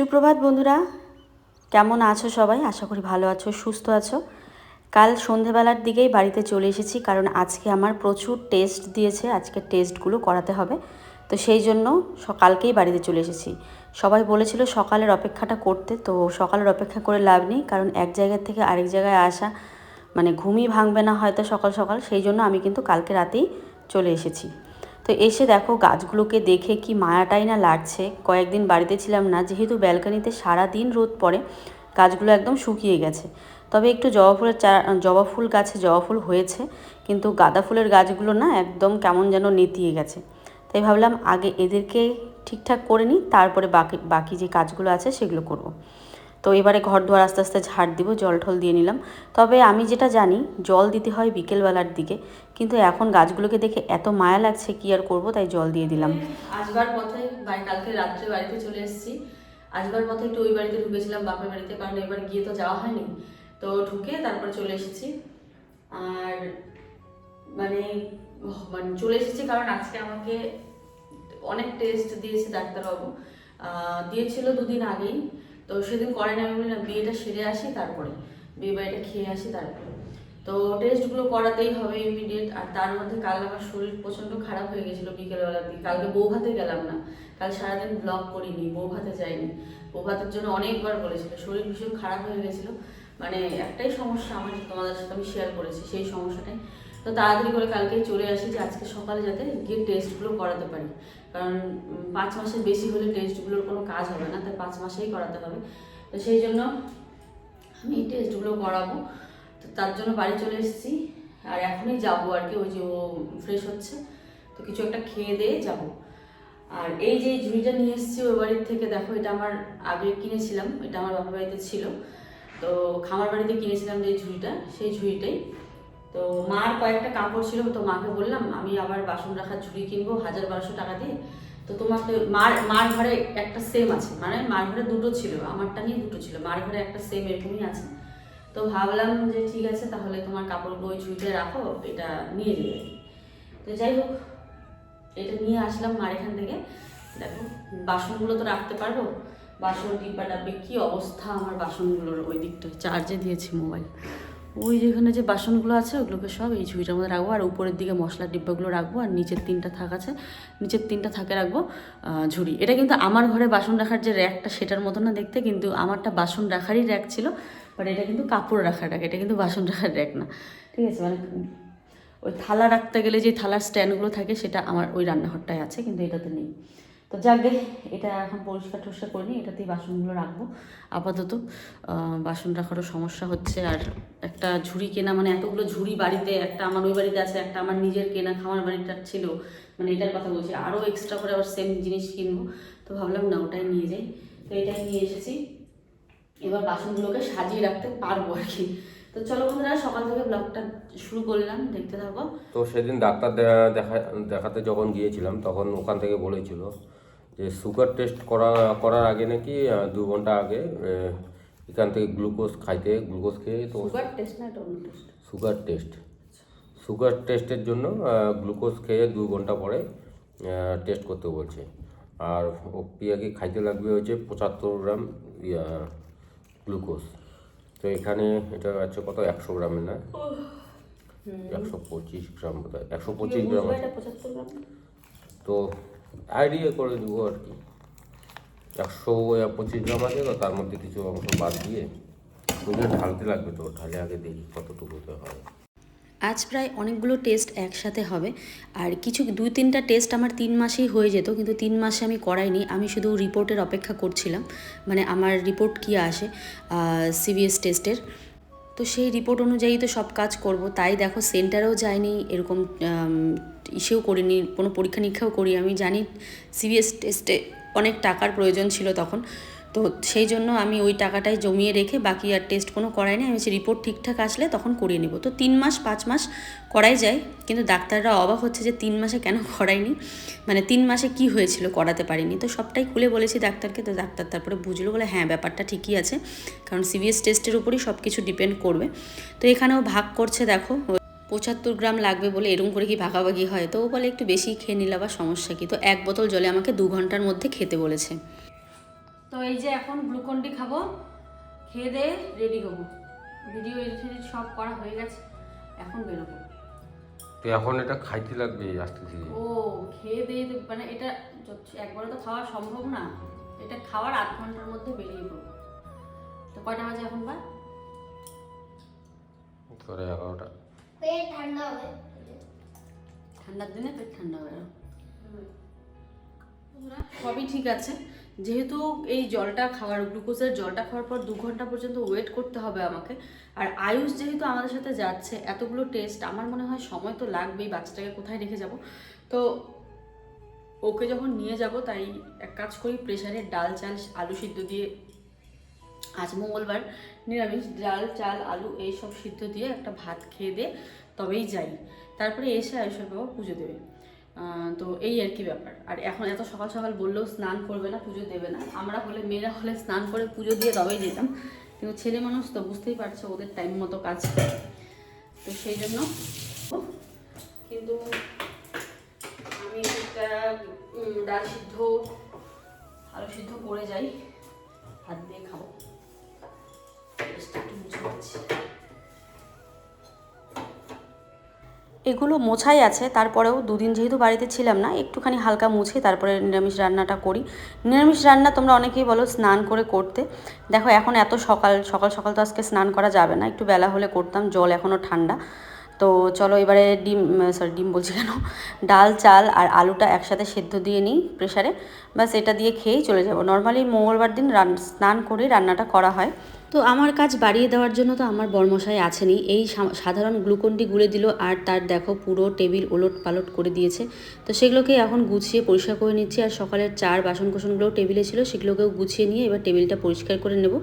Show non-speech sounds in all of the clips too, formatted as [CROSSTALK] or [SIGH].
সুপ্রভাত বন্ধুরা, কেমন আছো সবাই? আশা করি ভালো আছো, সুস্থ আছো। কাল সন্ধেবেলার দিকেই বাড়িতে চলে এসেছি, কারণ আজকে আমার প্রচুর টেস্ট দিয়েছে, আজকে টেস্টগুলো করাতে হবে। তো সেই জন্য সকালকেই বাড়িতে চলে এসেছি। সবাই বলেছিল সকালের অপেক্ষাটা করতে, তো সকালের অপেক্ষা করে লাভ নেই, কারণ এক জায়গা থেকে আরেক জায়গায় আসা মানে ঘুমই ভাঙবে না হয়তো সকাল সকাল। সেই জন্য আমি কিন্তু কালকে রাতেই চলে এসেছি। তো এসে দেখো গাছগুলোকে দেখে কি মায়াটাই না লাগছে। কয়েকদিন বাড়িতে ছিলাম না, যেহেতু ব্যালকানিতে সারা দিন রোদ পড়ে, গাছগুলো একদম শুকিয়ে গেছে। তবে একটু জবা ফুলের চা, জবা ফুল গাছে জবা ফুল হয়েছে, কিন্তু গাঁদা ফুলের গাছগুলো না একদম কেমন যেন নেতিয়ে গেছে। তাই ভাবলাম আগে এদেরকে ঠিকঠাক করে নিই, তারপরে বাকি বাকি যে কাজগুলো আছে সেগুলো করব। তো এবারে ঘর দুয়ার আস্তে আস্তে ঝাড় দিব, জল ঠল দিয়ে নিলাম। তবে আমি যেটা জানি, জল দিতে হয় বিকেলবেলার দিকে। কিন্তু এখন গাছগুলোকে দেখে এত মায়া লাগছে, কি আর করব, তাই জল দিয়ে দিলাম। আসবার পথে কালকে রাত্রে বাড়িতে চলে এসেছি। আসবার পথে একটু ওই বাড়িতে ঢুকেছিলাম বাপের বাড়িতে, কারণ এবার গিয়ে তো যাওয়া হয়নি। তো ঢুকে তারপর চলে এসেছি। আর মানে মানে চলে এসেছি কারণ আজকে আমাকে অনেক টেস্ট দিয়েছে ডাক্তারবাবু। দিয়েছিল দুদিন আগেই। তো সেদিন করেন, আমি না বিয়েটা সেরে আসি, তারপরে। বিয়ে বাড়িটা খেয়ে আসি, তারপরে। তো টেস্টগুলো করাতেই হবে ইমিডিয়েট আর তার মধ্যে কাল আমার শরীর প্রচণ্ড খারাপ হয়ে গেছিল বিকেলবেলার দিকে। কালকে বউ ভাতে গেলাম না, কাল সারাদিন ব্লগ করিনি বউ ভাতে যাইনি। বউ ভাতের জন্য অনেকবার বলেছিল, শরীর ভীষণ খারাপ হয়ে গেছিল। মানে একটাই সমস্যা আমার, তোমাদের সাথে আমি শেয়ার করেছি, সেই সমস্যাটাই। তো তাড়াতাড়ি করে কালকে চলে আসি যে আজকে সকালে যাতে গিয়ে টেস্টগুলো করাতে পারি। কারণ পাঁচ মাসের বেশি হলে টেস্টগুলোর কোনো কাজ হবে না, তাই পাঁচ মাসেই করাতে হবে। তো সেই জন্য আমি টেস্টগুলো করাবো। তো তার জন্য বাড়ি চলে এসেছি, আর এখনই যাব আর কি, ওই যে ও ফ্রেশ হচ্ছে। তো কিছু একটা খেয়ে দিয়ে যাব। আর এই যে ঝুড়িটা নিয়ে এসেছি ওই বাড়ির থেকে, দেখো এটা আমার আগে কিনেছিলাম, এটা আমার বাপের বাড়িতে ছিল। তো খামার বাড়িতে কিনেছিলাম যে ঝুড়িটা, সেই ঝুড়িটাই। তো মার কয়েকটা কাপড় ছিল, তো মাকে বললাম, আমি আবার বাসন রাখার ঝুড়ি কিনবো, হাজার বারোশো টাকা দিয়ে। তো তোমাকে, মার মার ঘরে একটা সেম আছে মানে মার ঘরে দুটো ছিল, আমারটা নিয়ে দুটো ছিল, মার ঘরে একটা সেম এরকমই আছে। তো ভাবলাম যে ঠিক আছে, তাহলে তোমার কাপড়গুলো ওই ঝুড়িতে রাখো, এটা নিয়ে যাবে তো যাই হোক, এটা নিয়ে আসলাম মার এখান থেকে। দেখো, বাসনগুলো তো রাখতে পারব। বাসন, ডিব্বা, ডাব্বে, কী অবস্থা আমার বাসনগুলোর ওই দিকটায়? চার্জে দিয়েছি মোবাইল ওই যেখানে যে বাসনগুলো আছে, ওগুলোকে সব এই ঝুড়িটার মধ্যে রাখব। আর উপরের দিকে মশলার ডিব্বাগুলো রাখব, আর নিচের তিনটা থাক আছে, নিচের তিনটা থাকে রাখব ঝুড়ি। এটা কিন্তু আমার ঘরে বাসন রাখার যে র্যাকটা সেটার মতো না দেখতে, কিন্তু আমারটা বাসন রাখারই র্যাক ছিল বাট এটা কিন্তু কাপড় রাখার র্যাক, এটা কিন্তু বাসন রাখার র্যাক না। ঠিক আছে মানে ওই থালা রাখতে গেলে যে থালার স্ট্যান্ডগুলো থাকে, সেটা আমার ওই রান্নাঘরটায় আছে, কিন্তু এটাতে নেই। তো যাকে এটা এখন পরিষ্কার টরিষ্কার করে নিই, এটাতেই বাসনগুলো রাখব। আপাতত বাসন রাখারও সমস্যা হচ্ছে। আর একটা ঝুড়ি কেনা মানে এতগুলো ঝুড়ি বাড়িতে, একটা আমার ওই বাড়িতে আছে, একটা আমার নিজের কেনা খামার বাড়িটার ছিল। মানে এটার কথা বলছি আরও এক্সট্রা করে আবার সেম জিনিস কিনবো। তো ভাবলাম না, ওটাই নিয়ে যাই। তো এটাই নিয়ে এসেছি। এবার বাসনগুলোকে সাজিয়ে রাখতে পারব আর কি। তো চলো বন্ধুরা, সকাল থেকে ব্লগটা শুরু করলাম, দেখতে থাকো। তো সেদিন ডাক্তার দেখা, দেখাতে যখন গিয়েছিলাম, তখন ওখান থেকে বলেছিল যে সুগার টেস্ট করা করার আগে নাকি দু ঘণ্টা আগে এখান থেকে গ্লুকোজ খাইতে গ্লুকোজ খেয়ে তো সুগার টেস্ট না টেস্ট? Sugar test. সুগার টেস্টের জন্য গ্লুকোজ খেয়ে দু ঘণ্টা পরে টেস্ট করতে বলছে। আর ও পিয়াকে খাইতে লাগবে হচ্ছে পঁচাত্তর গ্রাম গ্লুকোজ। তো এখানে এটা আছে কত? একশো গ্রামের না? একশো পঁচিশ গ্রাম একশো পঁচিশ গ্রাম? তো আইডিয়া করে দেবো আর কি। একশো পঁচিশ গ্রাম আছে তো, তার মধ্যে কিছু অংশ বাদ দিয়ে বুঝে ঢালতে লাগবে তো, ঢালে আগে দেখি কতটুকুতে হয়। আজ প্রায় অনেকগুলো টেস্ট একসাথে হবে, আর কিছু দুই তিনটা টেস্ট আমার তিন মাসেই হয়ে যেত, কিন্তু তিন মাসে আমি করাইনি, আমি শুধু রিপোর্টের অপেক্ষা করছিলাম মানে আমার রিপোর্ট কী আসে সিবিএস টেস্টের তো সেই রিপোর্ট অনুযায়ী তো সব কাজ করব, তাই দেখো সেন্টারেও যায়নি এরকম ইসেও করিনি, কোনো পরীক্ষা নিরীক্ষাও করি। আমি জানি সিবিএস টেস্টে অনেক টাকার প্রয়োজন ছিল তখন। তো সেই জন্য আমি ওই টাকাটাই জমিয়ে রেখে বাকি আর টেস্ট কোনো করাইনি আমি সে রিপোর্ট ঠিকঠাক আসলে তখন করিয়ে নেব। তো তিন মাস, পাঁচ মাস করাই যায়, কিন্তু ডাক্তাররা অবাক হচ্ছে যে তিন মাসে কেন করাইনি? মানে তিন মাসে কি হয়েছিল করাতে পারিনি? তো সবটাই খুলে বলেছি ডাক্তারকে, তো ডাক্তার তারপরে বুঝলো, বলে হ্যাঁ ব্যাপারটা ঠিকই আছে। কারণ সিবিএস টেস্টের উপরই সব কিছু ডিপেন্ড করবে। তো এখানেও ভাগ করছে, দেখো পঁচাত্তর গ্রাম লাগবে বলে এরকম করে কি ভাগাভাগি হয়? তো ও বলে একটু বেশি খেয়ে নিলে আবার সমস্যা কি? তো এক বোতল জলে আমাকে দু ঘণ্টার মধ্যে খেতে বলেছে। তো এই যে এখন গ্লুকন্ডি খাব খেয়ে দিয়ে রেডি হব। ভিডিও এডিট সব করা হয়ে গেছে এখন বেরোবো। তো এখন এটা খাইতে লাগবে আস্তে ধীরে? ও খেয়ে দিয়ে মানে এটা একবারে তো খাওয়া সম্ভব না। এটা খাওয়ার আধ ঘণ্টার মধ্যে বেরিয়ে পড়ব। তো কয়টা বাজে এখন বা? করে এগারোটা। পেট ঠান্ডা হবে। ঠান্ডার দিনে পেট ঠান্ডা হবে সবই ঠিক আছে। যেহেতু এই জলটা খাওয়ার গ্লুকোজের জলটা খাওয়ার পর দু ঘণ্টা পর্যন্ত ওয়েট করতে হবে আমাকে। আর আয়ুষ যেহেতু আমাদের সাথে যাচ্ছে এতগুলো টেস্ট আমার মনে হয় সময় তো লাগবেই বাচ্চাটাকে কোথায় রেখে যাব? তো ওকে যখন নিয়ে যাব তাই এক কাজ করি প্রেশারে ডাল চাল আলু সিদ্ধ দিয়ে আজ মঙ্গলবার নিরামিষ ডাল, চাল, আলু এই সব সিদ্ধ দিয়ে একটা ভাত খেয়ে দিয়ে তবেই যাই। তারপরে এসে আয়ুষের বাবা পুজো দেবে। তো এই আর কি ব্যাপার। আর এখন এত সকাল সকাল বললেও স্নান করবে না, পুজো দেবে না। আমরা হলে মেয়েরা হলে স্নান করে পুজো দিয়ে তবেই যেতাম। কিন্তু ছেলে মানুষ তো বুঝতেই পারছে, ওদের টাইম মতো কাজ। তো সেই জন্য কিন্তু আমি একটা ডাল সিদ্ধ, আলু সিদ্ধ করে যাই হাত দিয়ে খাব। এগুলো মোছাই আছে, তারপরেও দুদিন যেহেতু বাড়িতে ছিলাম না, একটুখানি হালকা মুছে, তারপরে নিরামিষ রান্নাটা করি। নিরামিষ রান্না তোমরা অনেকেই বলো স্নান করে করতে। দেখো, এখন এত সকাল সকাল সকাল তো আজকে স্নান করা যাবে না, একটু বেলা হলে করতাম, জল এখনও ঠান্ডা। তো চলো এবারে ডিম সরি ডিম বলছি কেন? ডাল, চাল আর আলুটা একসাথে সেদ্ধ দিয়ে নিই প্রেশারে ব্যাস, এটা দিয়ে খেয়েই চলে যাব। নর্মালি মঙ্গলবার দিন স্নান করে রান্নাটা করা হয়। তো আমার কাজ বাড়িয়ে দেওয়ার জন্য তো আমার বর্মশাই আছেনই। এই সাধারণ গ্লুকন্ডি গুলে দিল আর তার দেখো পুরো টেবিল ওলট পালট করে দিয়েছে। তো সেগুলোকে এখন গুছিয়ে পরিষ্কার করে নিচ্ছি আর সকালের চার বাসন কোসনগুলোও টেবিলে ছিল, সেগুলোকেও গুছিয়ে নিয়ে এবার টেবিলটা পরিষ্কার করে নেব।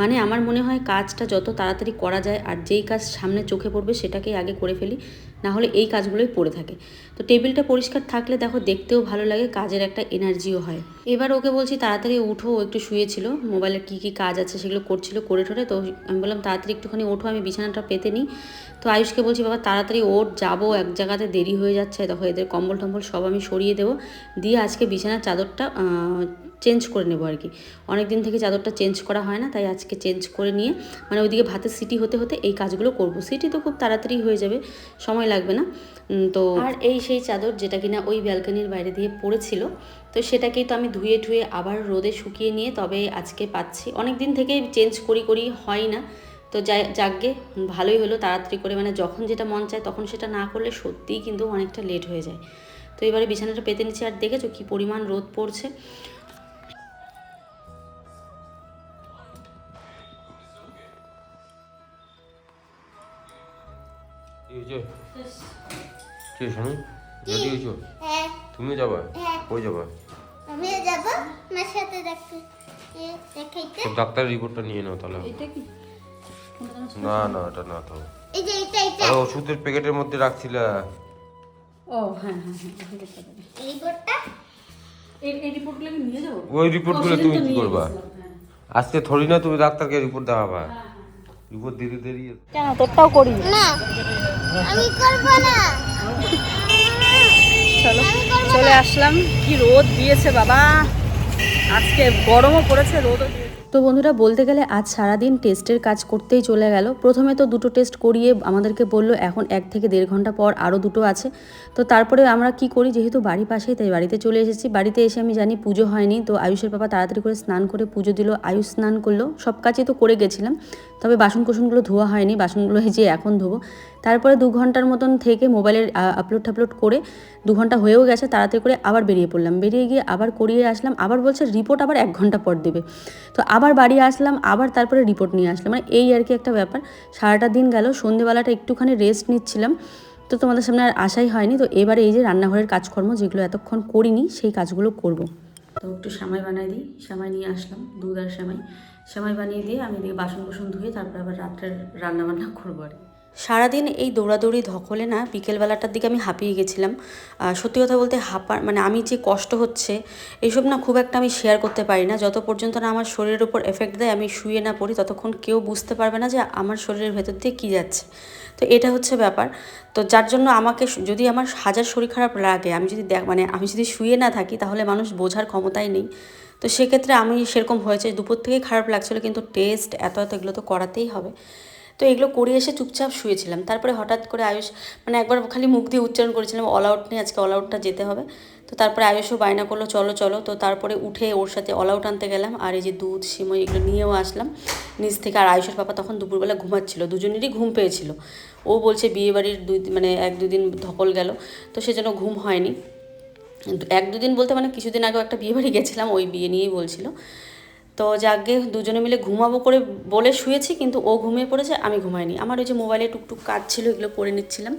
মানে আমার মনে হয় কাজটা যত তাড়াতাড়ি করা যায় আর যেই কাজ সামনে চোখে পড়বে সেটাকেই আগে করে ফেলি না হলে এই কাজগুলোই পড়ে থাকে। তো টেবিলটা পরিষ্কার থাকলে দেখো দেখতেও ভালো লাগে, কাজের একটা এনার্জিও হয়। এবার ওকে বলছি, তাড়াতাড়ি উঠো একটু শুয়েছিল, মোবাইলে কী কী কাজ আছে সেগুলো করছিল, করে ঠোরে তো আমি বললাম, তাড়াতাড়ি একটুখানি ওঠো, আমি বিছানাটা পেতে নিই তো আয়ুষকে বলছি, বাবা, তাড়াতাড়ি ওঠ, যাব, এক জায়গাতে দেরি হয়ে যাচ্ছে তখন এদের কম্বল টম্বল সব আমি সরিয়ে দেবো। দিয়ে আজকে বিছানার চাদরটা চেঞ্জ করে নেব আর কি। অনেক দিন থেকে চাদরটা চেঞ্জ করা হয় না, তাই আজকে চেঞ্জ করে নিয়ে মানে ওইদিকে ভাতের সিটি হতে হতে এই কাজগুলো করব। সিটি তো খুব তাড়াতাড়ি হয়ে যাবে, সময় লাগবে না। তো আর এই সেই চাদর যেটা কিনা ওই ব্যালকনির বাইরে দিয়ে পড়েছিল, তো সেটাকেই তো আমি ধুয়ে ঠুয়ে আবার রোদে শুকিয়ে নিয়ে তবে আজকে পাচ্ছি। অনেক দিন থেকেই চেঞ্জ করি করি হয় না। তো যাই, যাকগে, ভালোই হলো তাড়াতাড়ি করে মানে যখন যেটা মন চায় তখন সেটা না করলে সত্যিই কিন্তু অনেকটা লেট হয়ে যায়। তো এবারে বিছানাটা পেতে নিচ্ছি, আর দেখেছ কি পরিমাণ রোদ পড়ছে। কি শুনুন রেডি হয়েছো? হ্যাঁ। তুমিও যাবা? হ্যাঁ। কই যাবা? আমিও যাব আমার সাথে দেখতে দেখাইতে। তো ডাক্তারের রিপোর্টটা নিয়ে নাও তাহলে এটা কি? না না এটা না তো এই যে এটা এটা আরে ওষুধের প্যাকেটের মধ্যে রাখছিলা। ও হ্যাঁ হ্যাঁ হ্যাঁ এখন এই রিপোর্টগুলো নিয়ে যাব? ওই রিপোর্টগুলো তুমি কি করবা? হ্যাঁ। আজকে থরি না তুমি ডাক্তারকে রিপোর্ট দেখাবা। রিপোর্ট দেরি দেরি কেন তোরটাও করি না আমি করব না। চলো, চলে আসলাম। কি রোদ দিয়েছে বাবা। আজকে গরমও পড়েছে, রোদও তো বন্ধুরা, বলতে গেলে আজ সারাদিন টেস্টের কাজ করতেই চলে গেল। প্রথমে তো দুটো টেস্ট করিয়ে আমাদেরকে বলল, এখন এক থেকে দেড় ঘণ্টা পর আরও দুটো আছে। তো তারপরে আমরা কি করি, যেহেতু বাড়ি পাশেই, তাই বাড়িতে চলে এসেছি। বাড়িতে এসে আমি জানি পুজো হয়নি, তো আয়ুষের বাবা তাড়াতাড়ি করে স্নান করে পুজো দিল। আয়ুষ স্নান করল, সব কাজই তো করে গেছিলাম। তবে বাসন কোসনগুলো ধোয়া হয়নি, বাসনগুলো যে এখন ধোবো। তারপরে দু ঘণ্টার মতন থেকে মোবাইলের আপলোড টাপলোড করে দু ঘণ্টা হয়েও গেছে, তাড়াতাড়ি করে আবার বেরিয়ে পড়লাম। বেরিয়ে গিয়ে আবার করিয়ে আসলাম, আবার বলছে রিপোর্ট আবার এক ঘণ্টা পর দেবে। তো আবার বাড়ি আসলাম, আবার তারপরে রিপোর্ট নিয়ে আসলাম। মানে এই আর কি একটা ব্যাপার। সারাটা দিন গেল, সন্ধেবেলাটা একটুখানি রেস্ট নিচ্ছিলাম। তো তোমাদের সামনে আর আশাই হয়নি। তো এবারে এই যে রান্নাঘরের কাজকর্ম যেগুলো এতক্ষণ করিনি, সেই কাজগুলো করব। তো একটু সেমাই বানাই দিই। সেমাই নিয়ে আসলাম, দুধ আর সেমাই। সেমাই বানিয়ে দিয়ে আমি এদিকে বাসন কোসন ধুয়ে তারপর আবার রাত্রের রান্না বান্না করব আর। সারাদিন এই দৌড়াদৌড়ি ধকলে না বিকেলবেলাটার দিকে আমি হাঁপিয়ে গেছিলাম। সত্যি কথা বলতে হাঁপার মানে আমি যে কষ্ট হচ্ছে এইসব না খুব একটা আমি শেয়ার করতে পারি না। যত পর্যন্ত না আমার শরীরের উপর এফেক্ট দেয়, আমি শুয়ে না পড়ি, ততক্ষণ কেউ বুঝতে পারবে না যে আমার শরীরের ভেতর দিয়ে কী যাচ্ছে। তো এটা হচ্ছে ব্যাপার। তো যার জন্য আমাকে যদি আমার হাজার শরীর খারাপ লাগে, আমি যদি দেখ মানে আমি যদি শুয়ে না থাকি, তাহলে মানুষ বোঝার ক্ষমতাই নেই। তো সেক্ষেত্রে আমি সেরকম হয়েছে। দুপুর থেকেই খারাপ লাগছিল, কিন্তু টেস্ট এত এত এগুলো তো করাতেই হবে। তো এগুলো করে এসে চুপচাপ শুয়েছিলাম। তারপরে হঠাৎ করে আয়ুষ মানে একবার খালি মুখ দিয়ে উচ্চারণ করেছিলাম অল আউট নিয়ে আজকে অল আউটটা যেতে হবে। তো তারপরে আয়ুষও বায়না করল, চলো চলো। তো তারপরে উঠে ওর সাথে অল আউট আনতে গেলাম। আর এই যে দুধ, সিমই এগুলো নিয়েও আসলাম। নিচ থেকে আর আয়ুষের পাপা তখন দুপুরবেলা ঘুমাচ্ছিল, দুজনেরই ঘুম পেয়েছিল। ও বলছে বিয়েবাড়ির দুই মানে এক দুদিন ধকল গেল। তো সেজন্য ঘুম হয়নি। এক দুদিন বলতে মানে কিছুদিন আগেও একটা বিয়ে বাড়ি গেছিলাম, ওই বিয়ে নিয়েই বলছিল। তো যাকে দুজনে মিলে ঘুমাবো করে বলে শুয়েছি, কিন্তু ও ঘুমিয়ে পড়েছে, আমি ঘুমাইনি। আমার ওই যে মোবাইলে টুকটুক কাজ ছিল, এগুলো করে নিচ্ছিলাম।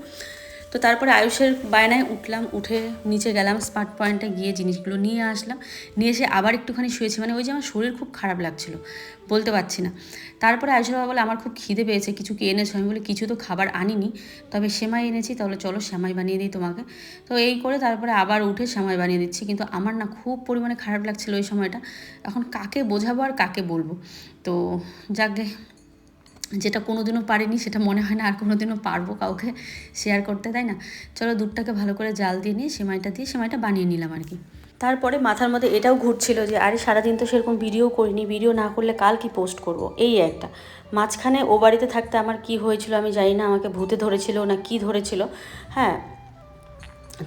তো তারপরে আয়ুষের বায়নায় উঠলাম, উঠে নিচে গেলাম স্মার্ট পয়েন্টে গিয়ে জিনিসগুলো নিয়ে আসলাম। নিয়ে এসে আবার একটুখানি শুয়েছি মানে ওই যে আমার শরীর খুব খারাপ লাগছিল, বলতে পারছি না। তারপরে আয়ুষের বাবা বলে, আমার খুব খিদে পেয়েছে, কিছু কি এনেছো? আমি বলি, কিছু তো খাবার আনিনি, তবে সেমাই এনেছি, তাহলে চলো সেমাই বানিয়ে দিই তোমাকে। তো এই করে তারপরে আবার উঠে সেমাই বানিয়ে দিচ্ছি, কিন্তু আমার না খুব পরিমাণে খারাপ লাগছিল ওই সময়টা। এখন কাকে বোঝাবো আর কাকে বলব? তো যাকে যেটা কোনোদিনও পারিনি, সেটা মনে হয় না আর কোনোদিনও পারব কাউকে শেয়ার করতে, তাই না? চলো দুধটাকে ভালো করে জাল দিয়ে নিয়ে সেমাইটা দিয়ে সেমাইটা বানিয়ে নিলাম আর কি। তারপরে মাথার মধ্যে এটাও ঘুরছিল যে, আরে সারাদিন তো সেরকম ভিডিও করিনি, ভিডিও না করলে কাল কি পোস্ট করব? এই একটা। মাঝখানে ও বাড়িতে থাকতে আমার কি হয়েছিল আমি জানি না, আমাকে ভূতে ধরেছিল না কি ধরেছিল হ্যাঁ?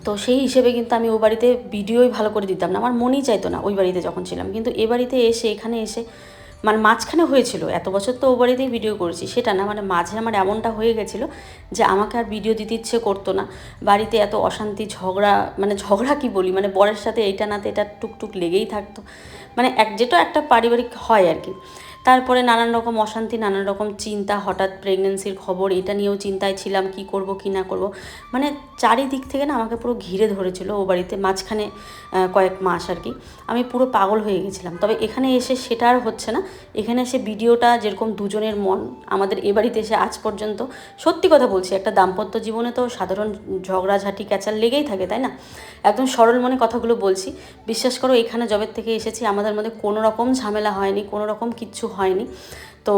তো সেই হিসেবে কিন্তু আমি ও বাড়িতে ভিডিওই ভালো করে দিতাম না। আমার মনেই চাইতো না ওই বাড়িতে যখন ছিলাম। কিন্তু এ বাড়িতে এসে, এখানে এসে মানে মাঝখানে হয়েছিল, এত বছর তো ও বাড়িতেই ভিডিও করেছি, সেটা না মানে মাঝে আমার এমনটা হয়ে গেছিল যে আমাকে আর ভিডিও দিতে ইচ্ছে করতো না। বাড়িতে এত অশান্তি, ঝগড়া মানে ঝগড়া কি বলি মানে বরের সাথে এইটা নাতে এটা টুকটুক লেগেই থাকতো। মানে এক, যেটা একটা পারিবারিক হয় আর কি। তারপরে নানান রকম অশান্তি, নানান রকম চিন্তা, হঠাৎ প্রেগনেন্সির খবর, এটা নিয়েও চিন্তায় ছিলাম, কি করব, কি না করব। মানে চারিদিক থেকে না আমাকে পুরো ঘিরে ধরেছিল ও বাড়িতে, মাঝখানে কয়েক মাস আর কি। আমি পুরো পাগল হয়ে গেছিলাম। তবে এখানে এসে সেটা আর হচ্ছে না। এখানে এসে ভিডিওটা যেরকম দুজনের মন, আমাদের এ বাড়িতে এসে আজ পর্যন্ত, সত্যি কথা বলছি, একটা দাম্পত্য জীবনে তো সাধারণ ঝগড়াঝাঁটি, ক্যাচাল লেগেই থাকে, তাই না? একদম সরল মনে কথাগুলো বলছি। বিশ্বাস করো, এখানে জবের থেকে এসেছি, আমাদের মধ্যে কোনো রকম ঝামেলা হয়নি, কোনো রকম কিচ্ছু হয়নি। তো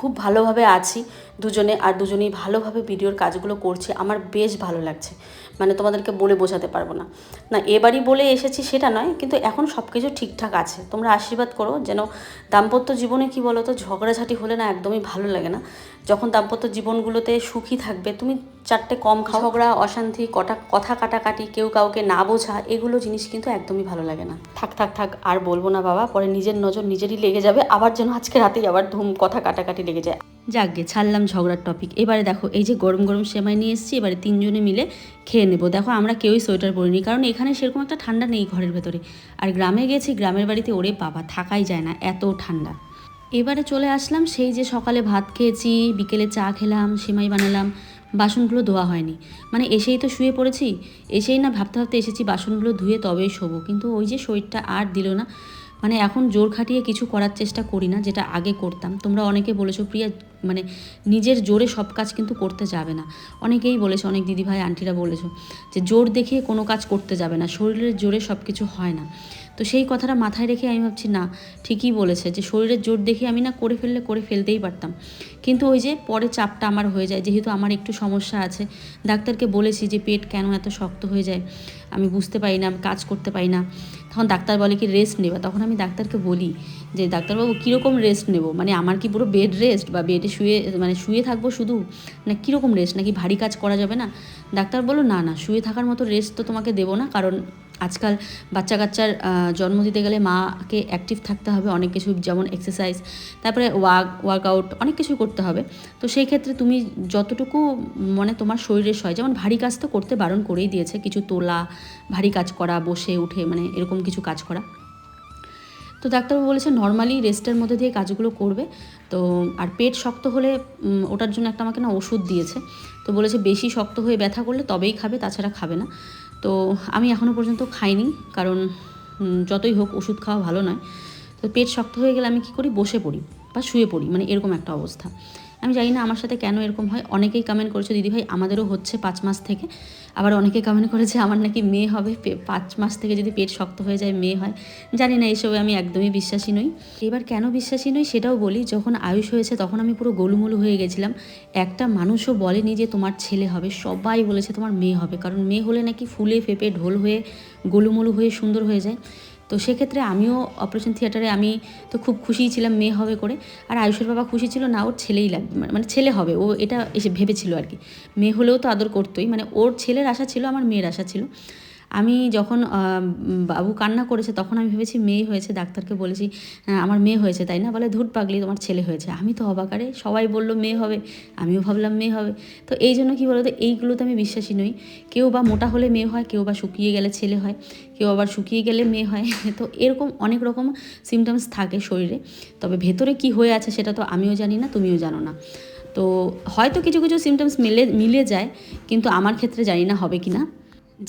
খুব ভালোভাবে আছি দুজনে আর দুজনেই ভালোভাবে ভিডিওর কাজগুলো করছি। আমার বেশ ভালো লাগছে। মানে তোমাদেরকে বলে বোঝাতে পারব না। না, এবারই বলে এসেছি সেটা নয়, কিন্তু এখন সব কিছু ঠিকঠাক আছে। তোমরা আশীর্বাদ করো যেন দাম্পত্য জীবনে কি বলো তো ঝগড়াঝাটি হলে না একদমই ভালো লাগে না। যখন দাম্পত্য জীবনগুলোতে সুখী থাকবে, তুমি চারটে কম খাও। ঝগড়া, অশান্তি, কটা, কথা কাটাকাটি, কেউ কাউকে না বোঝা, এগুলো জিনিস কিন্তু একদমই ভালো লাগে না। থাক থাক থাক, আর বলব না বাবা, পরে নিজের নজর নিজেরই লেগে যাবে, আবার যেন আজকে রাতেই আবার ধুম, কথা কাটাকাটি লেগে যায়। যাকগে ছাড়লাম ঝগড়ার টপিক এবারে দেখো, এই যে গরম গরম সেমাই নিয়ে এসেছি, এবারে তিনজনে মিলে খেয়ে নেব। দেখো, আমরা কেউই সোয়েটার পরিনি, কারণ এখানে সেরকম একটা ঠান্ডা নেই ঘরের ভেতরে। আর গ্রামে গেছি, গ্রামের বাড়িতে ওরে বাবা, থাকাই যায় না, এত ঠান্ডা। এবারে চলে আসলাম সেই যে সকালে ভাত খেয়েছি, বিকেলে চা খেলাম, সেমাই বানালাম, বাসনগুলো ধোয়া হয়নি। মানে এসেই তো শুয়ে পড়েছি, এসেই না ভাবতে ভাবতে এসেছি বাসনগুলো ধুয়ে তবেই শোবো। কিন্তু ওই যে শরীরটা আর দিল না মানে এখন জোর খাটিয়ে কিছু করার চেষ্টা করি না, যেটা আগে করতাম। তোমরা অনেকে বলেছ, প্রিয়া মানে নিজের জোরে সব কাজ কিন্তু করতে যাবে না। অনেকেই বলেছে, অনেক দিদিভাই, আন্টিরা বলেছ, যে জোর দেখিয়ে কোনো কাজ করতে যাবে না, শরীরের জোরে সব কিছু হয় না। তো সেই কথাটা মাথায় রেখে আমি ভাবছি, না, ঠিকই বলেছে যে শরীরের জোর দেখে আমি না করে ফেললে করে ফেলতেই পারতাম। কিন্তু ওই যে পরে চাপটা আমার হয়ে যায়, যেহেতু আমার একটু সমস্যা আছে, ডাক্তারকে বলেছি যে পেট কেন এত শক্ত হয়ে যায়, আমি বুঝতে পারি না কাজ করতে পারি না। তখন ডাক্তার বলে, কি রেস্ট নেবা? তখন আমি ডাক্তারকে বলি যে, ডাক্তারবাবু, কীরকম রেস্ট নেব? মানে আমার কি পুরো বেড রেস্ট বা বেডে শুয়ে মানে শুয়ে থাকব শুধু? না কীরকম রেস্ট নাকি ভারী কাজ করা যাবে না? ডাক্তার বলো না না, শুয়ে থাকার মতো রেস্ট তো তোমাকে দেবো না, কারণ আজকাল বাচ্চা কাচ্চার জন্ম দিতে গেলে মাকে অ্যাক্টিভ থাকতে হবে অনেক কিছু, যেমন এক্সারসাইজ তারপরে ওয়ার্ক ওয়ার্কআউট অনেক কিছু করতে হবে। তো সেই ক্ষেত্রে তুমি যতটুকু মানে তোমার শরীরের সয় যেমন ভারী কাজ তো করতে বারণ করেই দিয়েছে, কিছু তোলা, ভারী কাজ করা, বসে উঠে মানে এরকম কিছু কাজ করা। তো ডাক্তারবাবু বলেছে নর্মালি রেস্টের মধ্যে দিয়ে কাজগুলো করবে। তো আর পেট শক্ত হলে ওটার জন্য একটা আমাকে না ওষুধ দিয়েছে। তো বলেছে, বেশি শক্ত হয়ে ব্যথা করলে তবেই খাবে, তাছাড়া খাবে না। তো আমি এখনও পর্যন্ত খাইনি, কারণ যতই হোক ওষুধ খাওয়া ভালো নয়। তো পেট শক্ত হয়ে গেলে আমি কি করি? বসে পড়ি বা শুয়ে পড়ি মানে এরকম একটা অবস্থা। আমি জানি না আমার সাথে কেন এরকম হয়। অনেকেই কমেন্ট করেছে দিদিভাই আমাদেরও হচ্ছে পাঁচ মাস থেকে। আবার অনেকে কমেন্ট করেছে, আমার নাকি মেয়ে হবে। পাঁচ মাস থেকে যদি পেট শক্ত হয়ে যায়, মেয়ে হয়। জানি না এইসবে আমি একদমই বিশ্বাসী নই। এবার কেন বিশ্বাসী নই সেটাও বলি, যখন আয়ুষ হয়েছে তখন আমি পুরো গোলুমলু হয়ে গেছিলাম। একটা মানুষও বলেনি যে তোমার ছেলে হবে। সবাই বলেছে তোমার মেয়ে হবে। কারণ মেয়ে হলে নাকি ফুলে ফেপে, ঢোল হয়ে, গোলুমলু হয়ে সুন্দর হয়ে যায়। তো সেক্ষেত্রে আমিও অপারেশন থিয়েটারে আমি তো খুব খুশিই ছিলাম, মেয়ে হবে করে। আর আয়ুষের বাবা খুশি ছিল না, ওর ছেলেই লাগবে মানে- ছেলে হবে, ও এটা এসে ভেবেছিল আর কি। মেয়ে হলেও তো আদর করতোই মানে ওর ছেলের আশা ছিল, আমার মেয়ের আশা ছিল। আমি যখন বাবু কান্না করেছে তখন আমি ভেবেছি মেয়ে হয়েছে ডাক্তারকে বলেছি "হ্যাঁ, আমার মেয়ে হয়েছে তাই না? বলে ধূর পাগলি তোমার ছেলে হয়েছে। আমি তো অবাকারে সবাই বলল মেয়ে হবে আমিও ভাবলাম মেয়ে হবে। তো এই জন্য কী বলতো এইগুলোতে আমি বিশ্বাসী নই। কেউ বা মোটা হলে মেয়ে হয় কেউ বা শুকিয়ে গেলে ছেলে হয় কেউ আবার শুকিয়ে গেলে মেয়ে হয়। [LAUGHS] তো এরকম অনেক রকম সিমটমস থাকে শরীরে। তবে ভেতরে কি হয়ে আছে সেটা তো আমিও জানি না তুমিও জানো না। তো হয়তো কিছু কিছু সিমটমস মিলে মিলে যায় কিন্তু আমার ক্ষেত্রে জানি না হবে কি না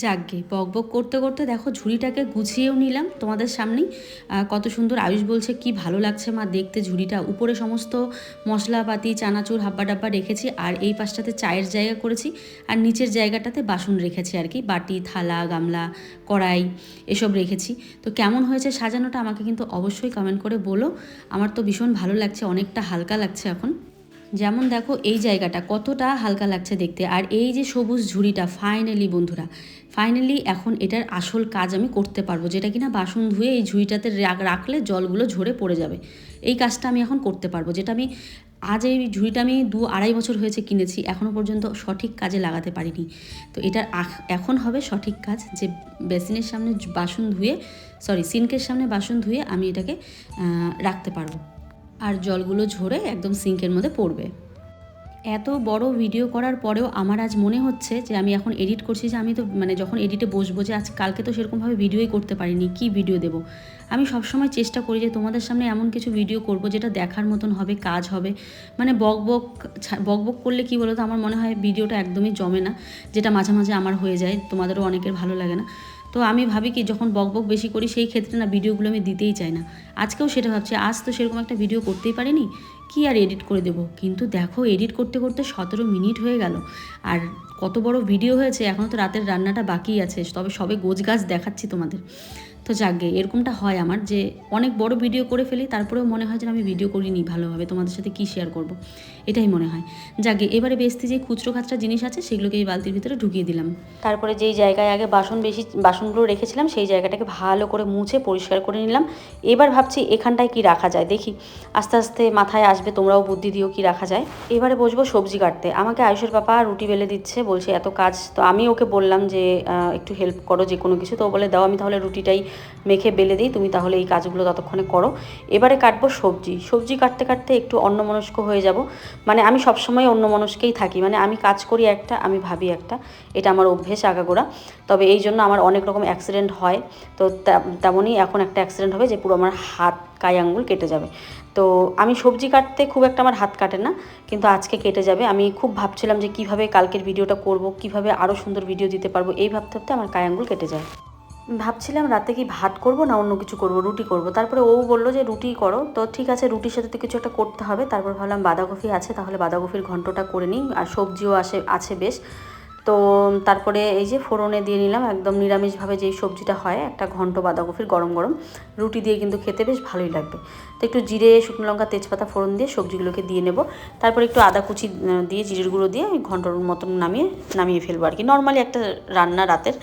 যাকগে, বক বক করতে করতে দেখো ঝুড়িটাকে গুছিয়েও নিলাম তোমাদের সামনেই। কত সুন্দর আয়ুষ বলছে, কি ভালো লাগছে মা দেখতে ঝুড়িটা। উপরে সমস্ত মশলাপাতি, চানাচুর হাব্বা ডাব্বা রেখেছি, আর এই পাশটাতে চায়ের জায়গা করেছি, আর নিচের জায়গাটাতে বাসন রেখেছি আর কি। বাটি, থালা, গামলা, কড়াই, এসব রেখেছি। তো কেমন হয়েছে সাজানোটা আমাকে কিন্তু অবশ্যই কমেন্ট করে বলো। আমার তো ভীষণ ভালো লাগছে, অনেকটা হালকা লাগছে এখন। যেমন দেখো এই জায়গাটা কতটা হালকা লাগছে দেখতে। আর এই যে সবুজ ঝুড়িটা ফাইনালি বন্ধুরা ফাইনালি এখন এটার আসল কাজ আমি করতে পারব, যেটা কিনা বাসন ধুয়ে এই ঝুড়িটাতে রাখ- রাখলে জলগুলো ঝরে পড়ে যাবে। এই কাজটা আমি এখন করতে পারব, যেটা আমি আজ এই ঝুড়িটা আমি দু আড়াই বছর হয়েছে কিনেছি এখনও পর্যন্ত সঠিক কাজে লাগাতে পারিনি। তো এটার এখন হবে সঠিক কাজ যে বেসিনের সামনে বাসন ধুয়ে সরি সিনকের সামনে বাসন ধুয়ে আমি এটাকে রাখতে পারব। আর জলগুলো ঝরে একদম সিঙ্কের মধ্যে পড়বে। এত বড় ভিডিও করার পরেও আমার আজ মনে হচ্ছে যে আমি এখন এডিট করছি যে আমি তো মানে যখন এডিটে বসবো যে আজ কালকে তো সেরকমভাবে ভিডিওই করতে পারিনি, কি ভিডিও দেব? আমি সবসময় চেষ্টা করি যে তোমাদের সামনে এমন কিছু ভিডিও করব যেটা দেখার মতন হবে, কাজ হবে। মানে বক বক বক বক করলে কি বলো তো আমার মনে হয় ভিডিওটা একদমই জমে না, যেটা মাঝে মাঝে আমার হয়ে যায়। তোমাদেরও অনেকের ভালো লাগে না। তো আমি ভাবি কি, যখন বক বক বেশি করি, সেই ক্ষেত্রে না ভিডিওগুলো আমি দিতেই চাই না। আজকেও সেটা ভাবছি, আজ তো সেরকম একটা ভিডিও করতেই পারিনি, কি আর এডিট করে দেবো? কিন্তু দেখো এডিট করতে করতে সতেরো মিনিট হয়ে গেল। আর কত বড় ভিডিও হয়েছে এখনও তো রাতের রান্নাটা বাকি আছে, তবে সবে গোছ গাছ দেখাচ্ছি তোমাদের। তো যাকগে, এরকমটা হয় আমার যে, অনেক বড় ভিডিও করে ফেলি, তারপরেও মনে হয় যে আমি ভিডিও করিনি ভালোভাবে, তোমাদের সাথে কী শেয়ার করব? এটাই মনে হয়। যাকে এবারে বেস্তি যে খুচরো খাচরা জিনিস আছে সেগুলোকে এই বালতির ভিতরে ঢুকিয়ে দিলাম। তারপরে যেই জায়গায় আগে বাসন বেশি, বাসনগুলো রেখেছিলাম, সেই জায়গাটাকে ভালো করে মুছে পরিষ্কার করে নিলাম। এবার ভাবছি, এখানটায় কি রাখা যায়? দেখি, আস্তে আস্তে মাথায় আসবে, তোমরাও বুদ্ধি দিও কি রাখা যায়। এবারে বসবো সবজি কাটতে। আমাকে আয়ুষের পাপা রুটি বেলে দিচ্ছে, বলছে, এত কাজ। তো আমি ওকে বললাম যে একটু হেল্প করো, যে কোনো কিছু। তো বলে, দাও, আমি তাহলে রুটিটাই মেখে বেলে দিই, তুমি তাহলে এই কাজগুলো ততক্ষণে করো। এবারে কাটবো সবজি। সবজি কাটতে কাটতে একটু অন্যমনস্ক হয়ে যাব। মানে আমি সবসময় অন্য মানুষকেই থাকি মানে আমি কাজ করি একটা, আমি ভাবি একটা, এটা আমার অভ্যেস আগাগোড়া। তবে এই জন্য আমার অনেক রকম অ্যাক্সিডেন্ট হয়, তো তেমনই এখন একটা অ্যাক্সিডেন্ট হবে যে পুরো আমার হাত গায়ে আঙ্গুল কেটে যাবে। তো আমি সবজি কাটতে খুব একটা আমার হাত কাটে না, কিন্তু আজকে কেটে যাবে। আমি খুব ভাবছিলাম যে কীভাবে কালকের ভিডিওটা করব, কীভাবে আরও সুন্দর ভিডিও দিতে পারব, এই ভাবতে ভাবতে আমার গায়ে আঙ্গুল কেটে যায়। ভাবছিলাম রাতে কি ভাত করব না অন্য কিছু করব, রুটি করব। তারপরে ও বলল যে, রুটি করো। তো ঠিক আছে, রুটির সাথে তো কিছু একটা করতে হবে। তারপর ভাবলাম বাঁধাকপি আছে, তাহলে বাঁধাকপির ঘন্টটা করে নিই। আর সবজিও আসে, আছে বেশ। তো তারপরে এই যে ফোড়নে দিয়ে নিলাম, একদম নিরামিষভাবে যেই সবজিটা হয়, একটা ঘন্ট বাঁধাকপির গরম গরম। রুটি দিয়ে কিন্তু খেতে বেশ ভালোই লাগবে। তো একটু জিরে, শুকনো লঙ্কা, তেজপাতা ফোড়ন দিয়ে সবজিগুলোকে দিয়ে নেব। তারপর একটু আদা কুচি দিয়ে জিরের গুঁড়ো দিয়ে ঘন্টর মতন নামিয়ে নামিয়ে ফেলব আর কি নর্মালি একটা রান্না রাতের।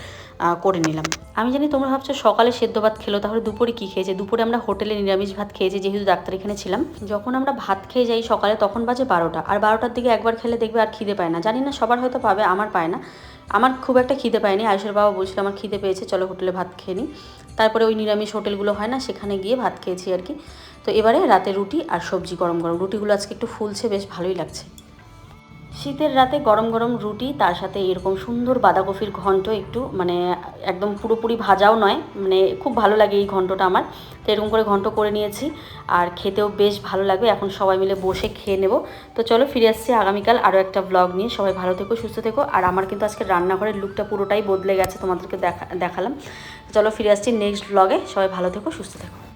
করে নিলাম। আমি জানি তোমরা ভাবছ সকালে সেদ্ধ ভাত খেলো, তাহলে দুপুরে কী খেয়েছে? দুপুরে আমরা হোটেলে নিরামিষ ভাত খেয়েছি, যেহেতু ডাক্তার এখানে ছিলাম। যখন আমরা ভাত খেয়ে যাই সকালে, তখন বাজে বারোটা। আর বারোটার দিকে একবার খেলে দেখবে আর খিদে পায় না। জানি না সবার হয়তো পাবে, আমার পায় না। আমার খুব একটা খিদে পায়নি। আয়ুষের বাবা বলছিল, আমার খিদে পেয়েছে, চলো হোটেলে ভাত খেয়ে নিই তারপরে ওই নিরামিষ হোটেলগুলো হয় না, সেখানে গিয়ে ভাত খেয়েছি আর কি। তো এবারে রাতে রুটি আর সবজি গরম গরম রুটিগুলো আজকে একটু ফুলছে, বেশ ভালোই লাগছে। শীতের রাতে গরম গরম রুটি, তার সাথে এরকম সুন্দর বাঁধাকপির ঘন্ট একটু মানে একদম পুরোপুরি ভাজাও নয় মানে খুব ভালো লাগে এই ঘন্টটা আমার। তো এরকম করে ঘন্ট করে নিয়েছি, আর খেতেও বেশ ভালো লাগবে, এখন সবাই মিলে বসে খেয়ে নেব। তো চলো ফিরে আসছি আগামীকাল আরও একটা ব্লগ নিয়ে, সবাই ভালো থেকো, সুস্থ থেকো, আর আমার কিন্তু আজকে রান্নাঘরের লুকটা পুরোটাই বদলে গেছে, তোমাদেরকে দেখা, দেখালাম। চলো ফিরে আসছি নেক্সট ব্লগে সবাই ভালো থেকো, সুস্থ থেকো।